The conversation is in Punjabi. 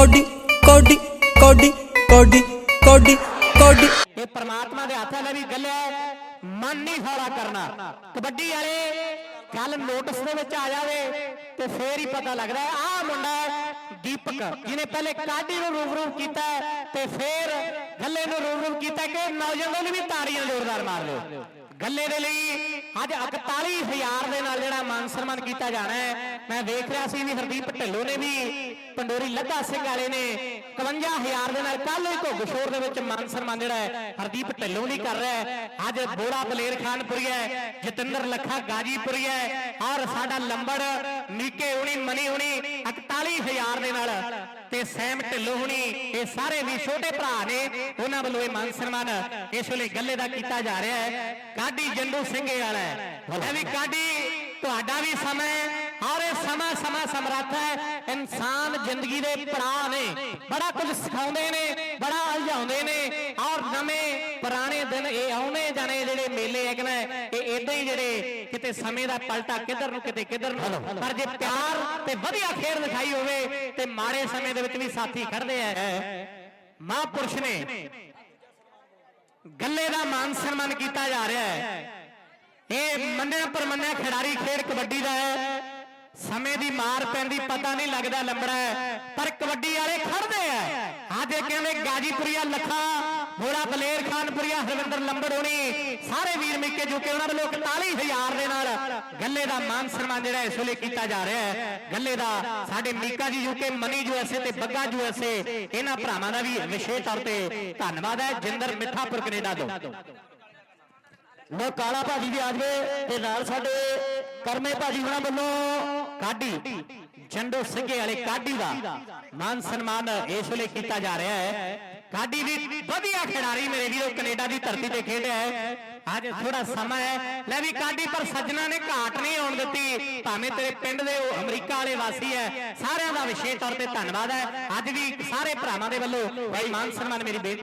ਕੋਡੀ ਕੋਡੀ ਕੋਡੀ ਕੋਡੀ ਕੋਡੀ ਕੋਡੀ। ਇਹ ਪ੍ਰਮਾਤਮਾ ਦੇ ਹੱਥ ਹੈ ਵੀ ਗੱਲੇ ਮਨ ਨਹੀਂ ਹੌਲਾ ਕਰਨਾ। ਕਬੱਡੀ ਵਾਲੇ ਕੱਲ ਨੋਟਿਸ ਦੇ ਵਿੱਚ ਆ ਜਾਵੇ ਤੇ ਫੇਰ ਹੀ ਪਤਾ ਲੱਗਦਾ ਹੈ, ਆਹ ਮੁੰਡਾ ਦੀਪਕ, ਜਿਹਨੇ ਪਹਿਲੇ ਕਾਢੀ ਨੂੰ ਰੂਬਰੂ ਕੀਤਾ ਤੇ ਫੇਰ ਗੱਲੇ ਨੂੰ ਰੂਬਰੂ ਕੀਤਾ ਕਿ ਨੌਜਵਾਨਾਂ ਨੂੰ ਵੀ ਤਾੜੀਆਂ ਜ਼ੋਰਦਾਰ ਮਾਰ ਲਿਓ ਗੱਲੇ ਦੇ ਲਈ ਅੱਜ 41000 ਦੇ ਨਾਲ ਜਿਹੜਾ ਮਾਨ ਸਨਮਾਨ ਕੀਤਾ ਜਾਣਾ ਹੈ। ਮੈਂ ਵੇਖ ਰਿਹਾ ਸੀ ਵੀ ਹਰਦੀਪ ਢਿੱਲੋਂ ਨੇ ਵੀ ਪੰਡੋਰੀ ਲੱਗਾ ਸਿੰਘ ਵਾਲੇ ਨੇ 51000 ਦੇ ਨਾਲ ਕੱਲ ਹੀ ਘੁੱਗ ਸ਼ੋਰ ਦੇ ਵਿੱਚ ਮਾਨ ਸਨਮਾਨ ਜਿਹੜਾ ਹੈ, ਹਰਦੀਪ ਢਿੱਲੋਂ ਲਈ ਕਰ ਰਿਹਾ ਹੈ। ਅੱਜ ਬੋੜਾ ਬਲੇਰ ਖਾਨਪੁਰੀ ਹੈ, ਜਤਿੰਦਰ ਲੱਖਾ ਗਾਜੀਪੁਰੀ ਹੈ ਔਰ ਸਾਡਾ ਲੰਬੜ ਨੀਕੇ ਹੁਣੀ ਮਨੀ ਹੁਣੀ 41000 ਦੇ ਨਾਲ ਤੇ ਸੈਮ ਢਿੱਲੋਂ ਹੁਣੀ ਇਹ ਸਾਰੇ ਵੀ ਛੋਟੇ ਭਰਾ ਨੇ, ਉਹਨਾਂ ਵੱਲੋਂ ਇਹ ਮਾਨ ਸਨਮਾਨ ਇਸ ਵੇਲੇ ਗੱਲੇ ਦਾ ਕੀਤਾ ਜਾ ਰਿਹਾ ਹੈ। ਕਾਢੀ ਜੰਡੂ ਸਿੰਘੇ ਵਾਲਾ ਹੈ। ਇਹ ਵੀ ਕਾਢੀ, ਤੁਹਾਡਾ ਵੀ ਸਮਾਂ ਹੈ ਸਮਾਂ ਸਮਾਂ ਸਮਰੱਥ ਹੈ। ਇਨਸਾਨ ਜ਼ਿੰਦਗੀ ਦੇ ਪੜਾਅ ਨੇ। ਬੜਾ ਕੁਝ ਸਿਖਾਉਂਦੇ ਨੇ। ਅਲਝਾਉਂਦੇ ਨੇ ਔਰ ਨਵੇਂ ਪੁਰਾਣੇ ਦਿਨ ਇਹ ਆਉਣੇ ਜਾਣੇ ਜਿਹੜੇ ਮੇਲੇ ਹੈਗੇ ਨੇ ਇਹ ਇਦਾਂ ਹੀ ਜਿਹੜੇ ਕਿਤੇ ਸਮੇਂ ਦਾ ਪਲਟਾ ਕਿੱਧਰ ਨੂੰ ਕਿਤੇ ਕਿੱਧਰ ਨੂੰ। ਪਰ ਜੇ ਪਿਆਰ ਤੇ ਵਧੀਆ ਖੇਡ ਦਿਖਾਈ ਹੋਵੇ ਤੇ ਮਾੜੇ ਸਮੇਂ ਦੇ ਵਿੱਚ ਵੀ ਸਾਥੀ ਖੜਦੇ ਆ। ਮਹਾਂਪੁਰਸ਼ ਨੇ ਗੱਲੇ ਦਾ ਮਾਨ ਸਨਮਾਨ ਕੀਤਾ ਜਾ ਰਿਹਾ ਹੈ। ਇਹ ਮੰਨਿਆ ਪਰਮੰਨਿਆ ਖਿਡਾਰੀ ਖੇਡ ਕਬੱਡੀ ਦਾ ਹੈ। ਸਮੇਂ ਦੀ ਮਾਰ ਪੈਂਦੀ ਪਤਾ ਨਹੀਂ ਲੱਗਦਾ ਲੰਬੜਾ ਪਰ ਕਬੱਡੀ ਵਾਲੇ ਖੜਦੇ ਆ। ਅੱਜ ਕਹਿੰਦੇ ਗਾਜੀਪੁਰੀਆ, ਲੱਖਾ ਮੋੜਾ ਬਲੇਰ ਖਾਨਪੁਰੀਆ, ਹਰਵਿੰਦਰ ਲੰਬੜ ਹੋਣੀ, ਸਾਰੇ ਵੀਰ ਮਿੱਕੇ ਜੋ ਕਿ ਉਹਨਾਂ ਵੱਲੋਂ 41000 ਦੇ ਨਾਲ ਗੱਲੇ ਦਾ ਮਾਨ ਸਨਮਾਨ ਜਿਹੜਾ ਇਸ ਵੇਲੇ ਕੀਤਾ ਜਾ ਰਿਹਾ ਹੈ। ਗੱਲੇ ਦਾ ਸਾਡੇ ਮੀਕਾ ਜੀ ਜੋ ਕਿ, ਮਨੀ ਜੋ ਐਸੇ ਤੇ ਬੱਗਾ ਜੋ ਐਸੇ ਇਹਨਾਂ ਭਰਾਵਾਂ ਦਾ ਵੀ ਵਿਸ਼ੇਸ਼ ਤੌਰ ਤੇ ਧੰਨਵਾਦ ਹੈ। ਜਿੰਦਰ ਮਿੱਠਾਪੁਰ, ਕੈਨੇਡਾ ਤੋਂ। ਲੋ, ਕਾਲਾ ਭਾਜੀ ਵੀ ਆ ਜਵੇ ਤੇ ਨਾਲ ਸਾਡੇ ਕਰਮੇ ਭਾਜੀ ਉਹਨਾਂ ਵੱਲੋਂ ਕਾਢੀ, ਜੰਡੋ ਸਿੰਘੇ ਵਾਲੇ ਕਾਢੀ ਦਾ ਮਾਨ ਸਨਮਾਨ ਇਸ ਵੇਲੇ ਕੀਤਾ ਜਾ ਰਿਹਾ ਹੈ। ਕਾਢੀ ਵੀ ਵਧੀਆ ਖਿਡਾਰੀ ਮੇਰੇ ਵੀਰੋ, ਕੈਨੇਡਾ ਦੀ ਧਰਤੀ ਤੇ ਖੇਡਿਆ ਹੈ। ਅੱਜ ਥੋੜਾ ਸਮਾਂ ਹੈ। ਲੈ ਵੀ ਕਾਢੀ, ਪਰ ਸੱਜਣਾ ਨੇ ਘਾਟ ਨਹੀਂ ਆਉਣ ਦਿੱਤੀ। ਭਾਵੇਂ ਤੇਰੇ ਪਿੰਡ ਦੇ ਉਹ ਅਮਰੀਕਾ ਵਾਲੇ ਵਾਸੀ ਹੈ, ਸਾਰਿਆਂ ਦਾ ਵਿਸ਼ੇਸ਼ ਤੌਰ ਤੇ ਧੰਨਵਾਦ ਹੈ। ਅੱਜ ਵੀ ਸਾਰੇ ਭਰਾਵਾਂ ਦੇ ਵੱਲੋਂ ਭਾਈ ਮਾਨ ਸਨਮਾਨ ਮੇਰੀ ਬੇਨਤੀ